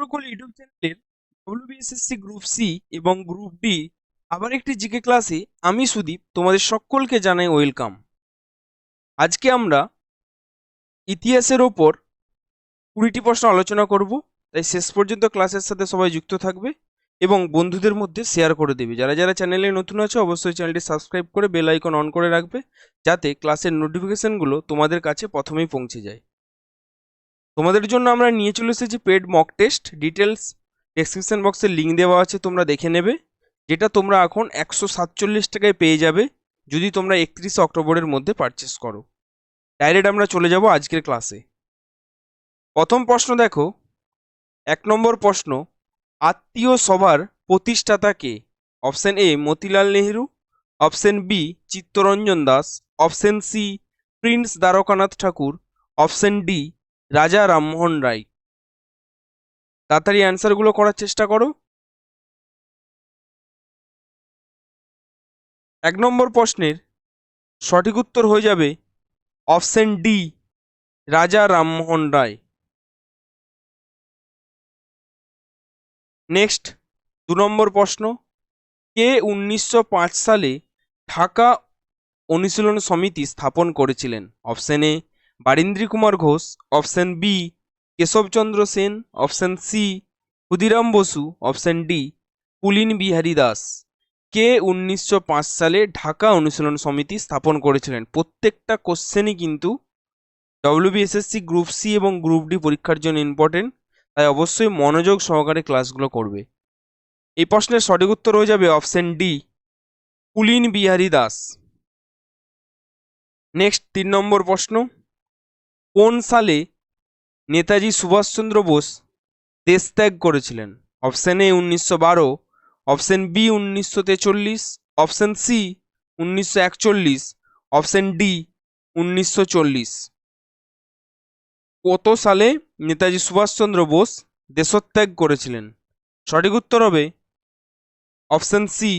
Gurukul YouTube চ্যানেলের WBSSC group C এবং group D আবার একটি জিকে ক্লাসে আমি সুদীপ তোমাদের সকলকে জানাই ওয়েলকাম আজকে আমরা ইতিহাসের ওপর কুড়িটি প্রশ্ন আলোচনা করব, তাই শেষ পর্যন্ত ক্লাসের সাথে সবাই যুক্ত থাকবে এবং বন্ধুদের মধ্যে শেয়ার করে দেবে। যারা যারা চ্যানেলে নতুন আছে, অবশ্যই চ্যানেলটি সাবস্ক্রাইব করে বেল আইকন অন করে রাখবে, যাতে ক্লাসের নোটিফিকেশনগুলো তোমাদের কাছে প্রথমেই পৌঁছে যায়। তোমাদের জন্য আমরা নিয়ে চলে এসেছি paid mock test details description বক্সে লিঙ্ক দেওয়া আছে, তোমরা দেখে নেবে। যেটা তোমরা এখন একশো সাতচল্লিশ টাকায় পেয়ে যাবে যদি তোমরা একত্রিশে অক্টোবরের মধ্যে পারচেস করো। ডাইরেক্ট আমরা চলে যাব আজকের ক্লাসে প্রথম প্রশ্ন দেখো। এক নম্বর প্রশ্ন, আত্মীয় সভার প্রতিষ্ঠাতা কে? Option A Motilal Nehru. Option B Chittaranjan Das. Option C prince Dwarkanath Tagore. Option D Raja Rammohan Roy. তাড়াতাড়ি অ্যান্সারগুলো করার চেষ্টা করো। এক নম্বর প্রশ্নের সঠিক উত্তর হয়ে যাবে অপশন ডি রাজা রামমোহন রায়। নেক্সট দু নম্বর প্রশ্ন, কে উনিশশো পাঁচ সালে ঢাকা অনুশীলন সমিতি স্থাপন করেছিলেন? Option A Barindra Kumar Ghosh option B Keshabchandra Sen option C Khudiram Bose option D Pulin Bihari Das. কে উনিশশো পাঁচ সালে ঢাকা অনুশীলন সমিতি স্থাপন করেছিলেন? প্রত্যেকটা কোশ্চেনই কিন্তু ডব্লিউবিএসএসসি গ্রুপ সি এবং গ্রুপ ডি পরীক্ষার জন্য ইম্পর্টেন্ট তাই অবশ্যই মনোযোগ সহকারে ক্লাসগুলো করবে। এই প্রশ্নের সঠিক উত্তর হয়ে যাবে option D Pulin Bihari Das. Next তিন নম্বর প্রশ্ন। কোন সালে নেতাজি সুভাষচন্দ্র বোস দেশত্যাগ করেছিলেন? অপশন এ উনিশশো বারো অপশন বি উনিশশো তেচল্লিশ অপশন সি উনিশশো একচল্লিশ অপশন ডি উনিশশো চল্লিশ। কত সালে নেতাজি সুভাষচন্দ্র বোস দেশত্যাগ করেছিলেন? সঠিক উত্তর হবে অপশন সি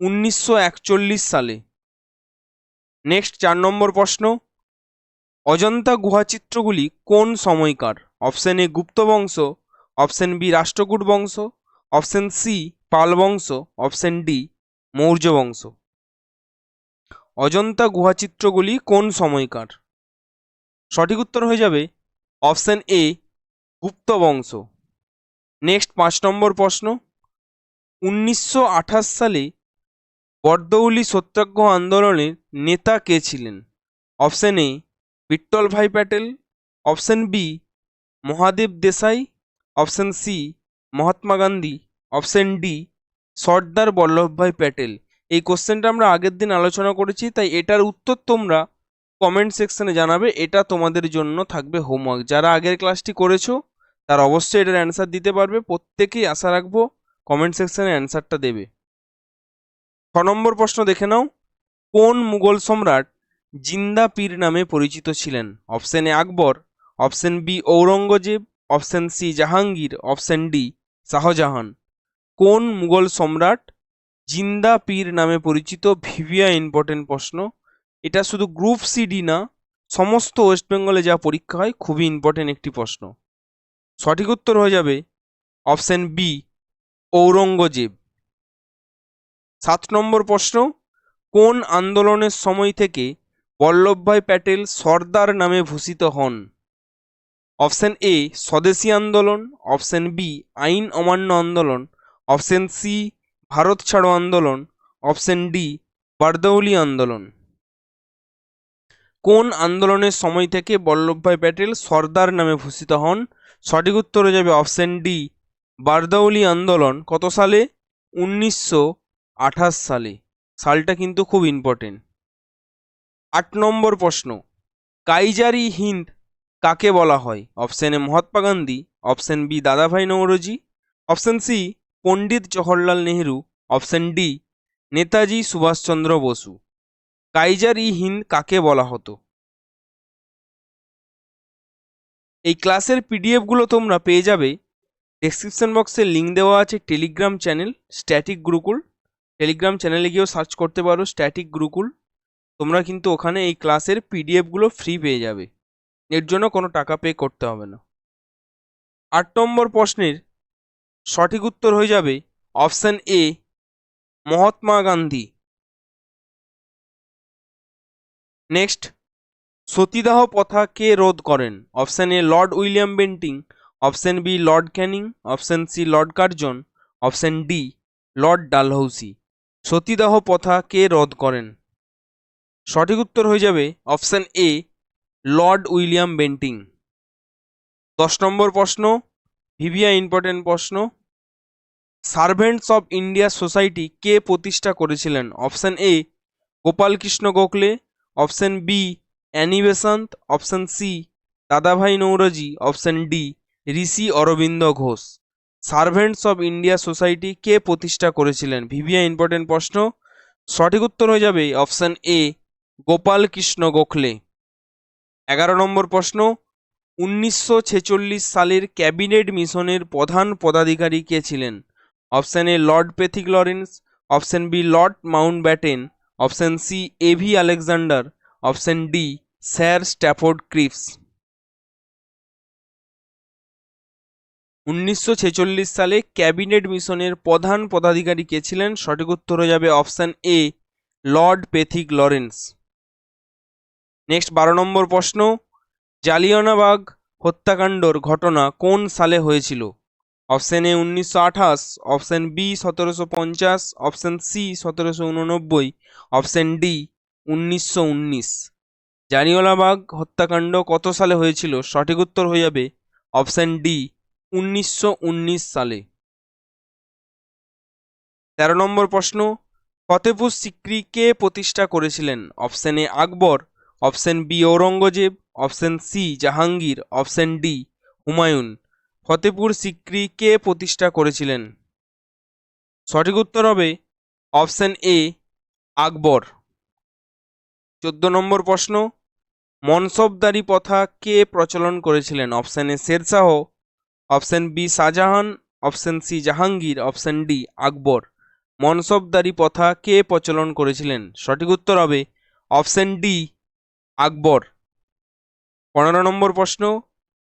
উনিশশো একচল্লিশ সালে। নেক্সট চার নম্বর প্রশ্ন। অজন্তা গুহাচিত্রগুলি কোন সময়কার? অপশন এ গুপ্ত বংশ, অপশন বি রাষ্ট্রকূট বংশ, অপশন সি পাল বংশ, অপশন ডি মৌর্য বংশ। অজন্তা গুহাচিত্রগুলি কোন সময়কার? সঠিক উত্তর হয়ে যাবে অপশন এ গুপ্ত বংশ। নেক্সট পাঁচ নম্বর প্রশ্ন। উনিশশো আঠাশ সালে বর্দৌলি সত্যাগ্রহ আন্দোলনের নেতা কে ছিলেন? Option A Vitthal Bhai Patel, option B, Mahadev Desai, option C, Mahatma Gandhi, option D, Sardar Vallabhbhai Patel. এই কোশ্চেনটা আমরা আগের দিন আলোচনা করেছি, তাই এটার উত্তর তোমরা কমেন্ট সেকশনে জানাবে, এটা তোমাদের জন্য থাকবে হোমওয়ার্ক যারা আগের ক্লাসটি করেছ, তারা অবশ্যই এটার অ্যান্সার দিতে পারবে, প্রত্যেকেই আশা রাখব কমেন্ট সেকশনে অ্যান্সারটা দেবে। ছ নম্বর প্রশ্ন দেখে নাও, কোন মুঘল সম্রাট জিন্দা পীর নামে পরিচিত ছিলেন। Option A Akbar, option B Aurangzeb, option C Jahangir, option D Shahjahan. কোন মুঘল সম্রাট জিন্দা পীর নামে পরিচিত? ভিভিয়া ইম্পর্টেন্ট প্রশ্ন। এটা শুধু গ্রুপ সিডি না, সমস্ত ওয়েস্ট বেঙ্গলে যা পরীক্ষা হয় খুবই ইম্পর্টেন্ট একটি প্রশ্ন। সঠিক উত্তর হয়ে যাবে অপশন বি ঔরঙ্গজেব। সাত নম্বর প্রশ্ন, কোন আন্দোলনের সময় থেকে বল্লভভাই প্যাটেল সর্দার নামে ভূষিত হন। অপশন এ, স্বদেশী আন্দোলন। অপশন বি, আইন অমান্য আন্দোলন। অপশন সি, ভারত ছাড়ো আন্দোলন। অপশন ডি, বারদৌলি আন্দোলন। কোন আন্দোলনের সময় থেকে বল্লভভাই প্যাটেল সর্দার নামে ভূষিত হন? সঠিক উত্তর যাবে অপশন ডি, বারদৌলি আন্দোলন। কত সালে? উনিশশো আঠাশ সালে। সালটা কিন্তু খুব ইম্পর্টেন্ট আট নম্বর প্রশ্ন। কাইজারি হিন্দ কাকে বলা হয়? Option A Mahatma Gandhi, option B Dadabhai Naoroji option C Pandit Jawaharlal Nehru, option D Netaji Subhaschandra Bose. Kaiser ই হিন্দ কাকে বলা হতো? এই ক্লাসের পিডিএফগুলো তোমরা পেয়ে যাবে। ডেসক্রিপশন বক্সে লিঙ্ক দেওয়া আছে Telegram channel static Gurukul. Telegram চ্যানেলে গিয়েও সার্চ করতে পারো স্ট্যাটিক গুরুকুল। তোমরা কিন্তু ওখানে এই ক্লাসের পিডিএফগুলো ফ্রি পেয়ে যাবে। এর জন্য কোনো টাকা পে করতে হবে না। আট নম্বর প্রশ্নের সঠিক উত্তর হয়ে যাবে option A Mahatma Gandhi. Next সতীদাহ প্রথা কে রোধ করেন? Option A Lord William Bentinck option B Lord Canning option C Lord Curzon option D Lord Dalhousie সতীদাহ প্রথা কে রোধ করেন? সঠিক উত্তর হয়ে যাবে option A, Lord William Bentinck. দশ নম্বর প্রশ্ন, ভিভিয়া ইম্পর্টেন্ট প্রশ্ন, সার্ভেন্টস অফ ইন্ডিয়া সোসাইটি কে প্রতিষ্ঠা করেছিলেন? Option A Gopal Krishna Gokhale, option B, Annie Besant, option C, Dadabhai Naoroji, option D, Rishi Aurobindo Ghosh. Servants of India Society কে প্রতিষ্ঠা করেছিলেন? ভিভিয়া ইম্পর্টেন্ট প্রশ্ন, সঠিক উত্তর হয়ে যাবে অপশন এ গোপাল কৃষ্ণ গোখলে। এগারো নম্বর প্রশ্ন, উনিশশো ছেচল্লিশ সালের ক্যাবিনেট মিশনের প্রধান পদাধিকারী কে ছিলেন? Option A, Lord Pethick Lawrence, option B, Lord Mountbatten option C A V Alexander, option D, sir Stafford Cripps. উনিশশো ছেচল্লিশ সালে ক্যাবিনেট মিশনের প্রধান পদাধিকারী কে ছিলেন? সঠিক উত্তর হয়ে যাবে option A, Lord Pethick Lawrence. Next বারো নম্বর প্রশ্ন। জালিয়ানাবাগ হত্যাকাণ্ডর ঘটনা কোন সালে হয়েছিল? অপশন এ উনিশশো আঠাশ অপশন বি সতেরোশো পঞ্চাশ অপশন সি সতেরোশো উননব্বই অপশন ডি উনিশশো উনিশ। জালিয়ানওয়ালাবাগ হত্যাকাণ্ড কত সালে হয়েছিল? সঠিক উত্তর হয়ে যাবে অপশন ডি উনিশশো উনিশ সালে। তেরো নম্বর প্রশ্ন, ফতেপুর সিক্রি কে প্রতিষ্ঠা করেছিলেন? Option A Akbar option B Aurangzeb, option C Jahangir, option D Humayun. Fatehpur Sikri কে প্রতিষ্ঠা করেছিলেন। সঠিক উত্তর হবে অপশন এ আকবর। চোদ্দ নম্বর প্রশ্ন, মনসবদারি প্রথা কে প্রচলন করেছিলেন? Option A Shershah, option B Shahjahan, option C Jahangir, option D Akbar. মনসবদারি প্রথা কে প্রচলন করেছিলেন? সঠিক উত্তর হবে অপশন ডি আকবর। পনেরো নম্বর প্রশ্ন,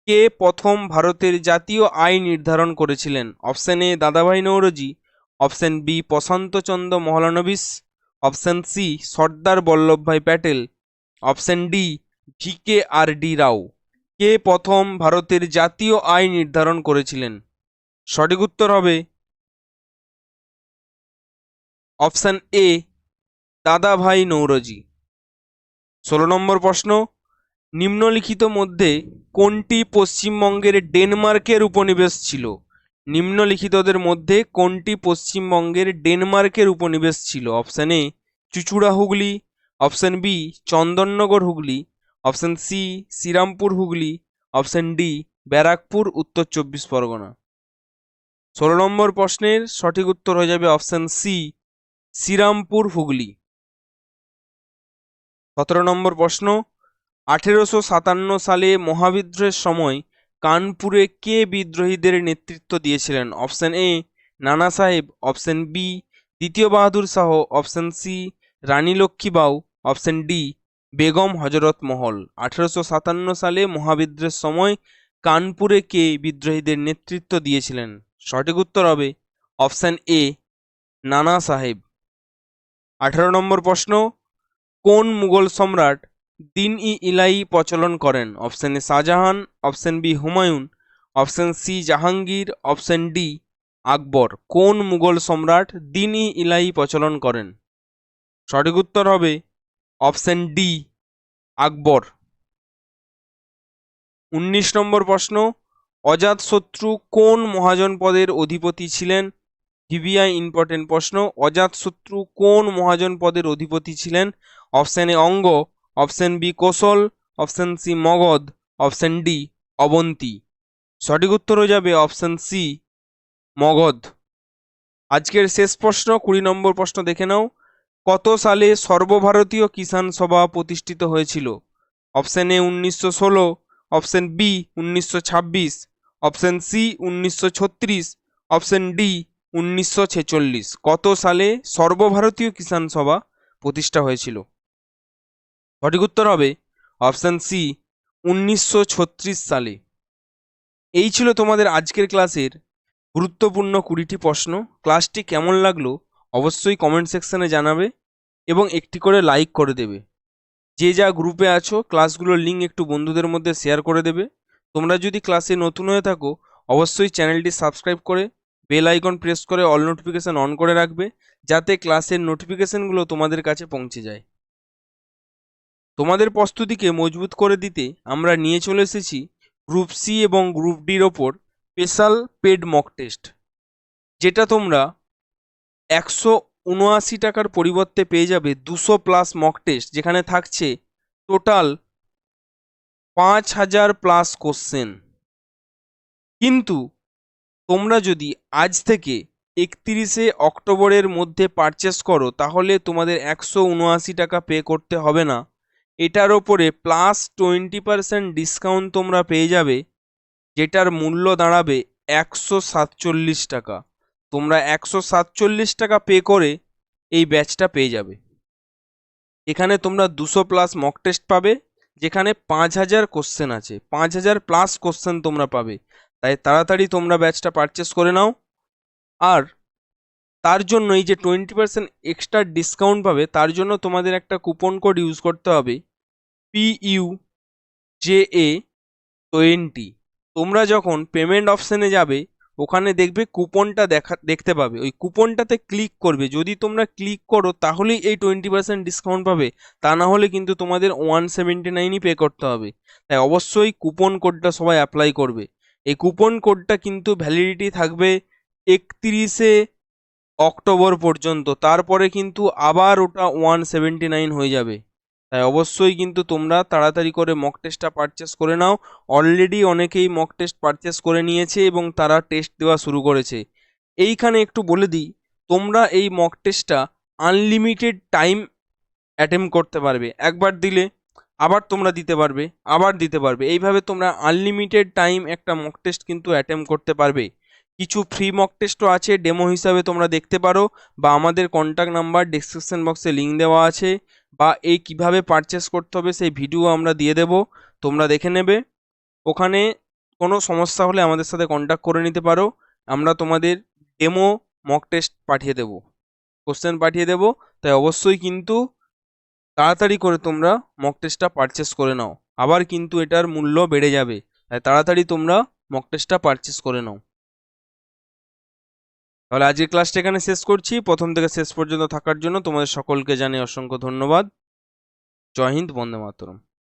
কে প্রথম ভারতের জাতীয় আয় নির্ধারণ করেছিলেন? Option A, Dadabhai Naoroji option B Prasantachandra Mahalanobis, option C, Sardar Vallabhbhai Patel, option D V K R V Rao. কে প্রথম ভারতের জাতীয় আয় নির্ধারণ করেছিলেন? সঠিক উত্তর হবে অপশন এ, দাদাভাই নৌরজি ষোলো নম্বর প্রশ্ন, নিম্নলিখিত মধ্যে কোনটি পশ্চিমবঙ্গের ডেনমার্কের উপনিবেশ ছিল? নিম্নলিখিতদের মধ্যে কোনটি পশ্চিমবঙ্গের ডেনমার্কের উপনিবেশ ছিল? Option A, Chuchura Hooghly, option B, Chandannagar Hooghly, option C, Serampore Hooghly, option D, Barrackpore, উত্তর চব্বিশ পরগনা। ষোলো নম্বর প্রশ্নের সঠিক উত্তর হয়ে যাবে অপশন সি, শ্রীরামপুর হুগলি। সতেরো নম্বর প্রশ্ন, আঠেরোশো সাতান্ন সালে মহাবিদ্রোহের সময় কানপুরে কে বিদ্রোহীদের নেতৃত্ব দিয়েছিলেন? অপশন এ, নানা সাহেব, অপশন বি, দ্বিতীয় Bahadur Shah, option C, Rani Lakshmi Bai, option D, Begum Hazrat Mahal. আঠেরোশো সাতান্ন সালে মহাবিদ্রোহের সময় কানপুরে কে বিদ্রোহীদের নেতৃত্ব দিয়েছিলেন? সঠিক উত্তর হবে অপশন এ, নানা সাহেব। আঠারো নম্বর প্রশ্ন কোন মুঘল সম্রাট দিন ই ইলাই প্রচলন করেন? Option A Shahjahan, option B Humayun, option C Jahangir, option D Akbar. কোন মুঘল সম্রাট দিন ই ইলাই প্রচলন করেন? সঠিক উত্তর হবে অপশন ডি আকবর। উনিশ নম্বর প্রশ্ন অজাতশত্রু কোন মহাজনপদের অধিপতি ছিলেন? ভিভিআই ইম্পর্টেন্ট প্রশ্ন অজাতশত্রু কোন মহাজন পদের অধিপতি ছিলেন? Option A Anga option B Kosala option C Magadha option D Avanti সঠিক উত্তর হয়ে যাবে অপশন সি মগধ আজকের শেষ প্রশ্ন, কুড়ি নম্বর প্রশ্ন দেখে নাও। কত সালে সর্বভারতীয় কিষাণ সভা প্রতিষ্ঠিত হয়েছিল? অপশন এ উনিশশো ষোলো। অপশন বি উনিশশো ছাব্বিশ। অপশন সি উনিশশো ছত্রিশ। অপশন ডি উনিশশো ছেচল্লিশ। কত সালে সর্বভারতীয় কিষাণ সভা প্রতিষ্ঠা হয়েছিল? সঠিক উত্তর হবে অপশন সি, উনিশশো ছত্রিশ সালে। এই ছিল তোমাদের আজকের ক্লাসের গুরুত্বপূর্ণ কুড়িটি প্রশ্ন। ক্লাসটি কেমন লাগল অবশ্যই কমেন্ট সেকশানে জানাবে এবং একটি করে লাইক করে দেবে। যে যা গ্রুপে আছো ক্লাসগুলোর লিঙ্ক একটু বন্ধুদের মধ্যে শেয়ার করে দেবে। তোমরা যদি ক্লাসে নতুন হয়ে থাকো, অবশ্যই চ্যানেলটি সাবস্ক্রাইব করে বেল আইকন প্রেস করে অল নোটিফিকেশন অন করে রাখবে, যাতে ক্লাসের নোটিফিকেশনগুলো তোমাদের কাছে পৌঁছে যায়। তোমাদের প্রস্তুতিকে মজবুত করে দিতে আমরা নিয়ে চলে এসেছি গ্রুপ সি এবং গ্রুপ ডির ওপর স্পেশাল পেড মক টেস্ট, যেটা তোমরা একশো উনআশি টাকার পরিবর্তে পেয়ে যাবে দুশো প্লাস মক টেস্ট, যেখানে থাকছে টোটাল পাঁচ হাজার প্লাস কোশ্চেন। কিন্তু তোমরা যদি আজ থেকে একত্রিশে অক্টোবরের মধ্যে পারচেস করো, তাহলে তোমাদের একশো উনআশি টাকা পে করতে হবে না। এটার ওপরে প্লাস টোয়েন্টি পার্সেন্ট ডিসকাউন্ট তোমরা পেয়ে যাবে, যেটার মূল্য দাঁড়াবে একশো সাতচল্লিশ টাকা। তোমরা একশো সাতচল্লিশ টাকা পে করে এই ব্যাচটা পেয়ে যাবে। এখানে তোমরা দুশো প্লাস মক টেস্ট পাবে, যেখানে পাঁচ হাজার কোশ্চেন আছে। পাঁচ হাজার প্লাস কোশ্চেন তোমরা পাবে। তাই তাড়াতাড়ি তোমরা ব্যাচটা পারচেস করে নাও। আর তার জন্য এই যে টোয়েন্টি পার্সেন্ট এক্সট্রা ডিসকাউন্ট পাবে, তার জন্য তোমাদের একটা কুপন কোড ইউজ করতে হবে। P U J A twenty তোমরা যখন পেমেন্ট অপশানে যাবে, ওখানে দেখবে কুপনটা দেখা, দেখতে পাবে। ওই কুপনটাতে ক্লিক করবে। যদি তোমরা ক্লিক করো, তাহলেই এই টোয়েন্টি পার্সেন্ট ডিসকাউন্ট পাবে। তা না হলে কিন্তু তোমাদের ওয়ান সেভেন্টি নাইনই পে করতে হবে। তাই অবশ্যই কুপন কোডটা সবাই অ্যাপ্লাই করবে। এই কুপন কোডটা কিন্তু ভ্যালিডিটি থাকবে একত্রিশে অক্টোবর পর্যন্ত। তারপরে কিন্তু আবার ওটা ওয়ান সেভেন্টি নাইন হয়ে যাবে। তাই অবশ্যই কিন্তু তোমরা তাড়াতাড়ি করে মক টেস্টটা পারচেস করে নাও। অলরেডি অনেকেই মক টেস্ট পারচেস করে নিয়েছে এবং তারা টেস্ট দেওয়া শুরু করেছে। এইখানে একটু বলে দিই, তোমরা এই মক টেস্টটা আনলিমিটেড টাইম অ্যাটেম্প করতে পারবে। একবার দিলে আবার তোমরা দিতে পারবে, আবার দিতে পারবে। এইভাবে তোমরা আনলিমিটেড টাইম একটা মক টেস্ট কিন্তু অ্যাটেম্প করতে পারবে। কিছু ফ্রি মক টেস্টও আছে ডেমো হিসাবে তোমরা দেখতে পারো বা আমাদের কন্ট্যাক্ট নাম্বার ডিসক্রিপশন বক্সে লিঙ্ক দেওয়া আছে। বা এই কীভাবে পারচেস করতে হবে সেই ভিডিও আমরা দিয়ে দেব। তোমরা দেখে নেবে। ওখানে কোনো সমস্যা হলে আমাদের সাথে কন্ট্যাক্ট করে নিতে পারো। আমরা তোমাদের ডেমো মক টেস্ট পাঠিয়ে দেবো। কোশ্চেন পাঠিয়ে দেবো। তাই অবশ্যই কিন্তু তাড়াতাড়ি করে তোমরা মক টেস্টটা পারচেস করে নাও। আবার কিন্তু এটার মূল্য বেড়ে যাবে। তাই তাড়াতাড়ি তোমরা মক টেস্টটা পারচেস করে নাও। তাহলে আজকের ক্লাসটা এখানে শেষ করছি। প্রথম থেকে শেষ পর্যন্ত থাকার জন্য তোমাদের সকলকে জানিয়ে অসংখ্য ধন্যবাদ। জয় হিন্দ, বন্দে মাতরম।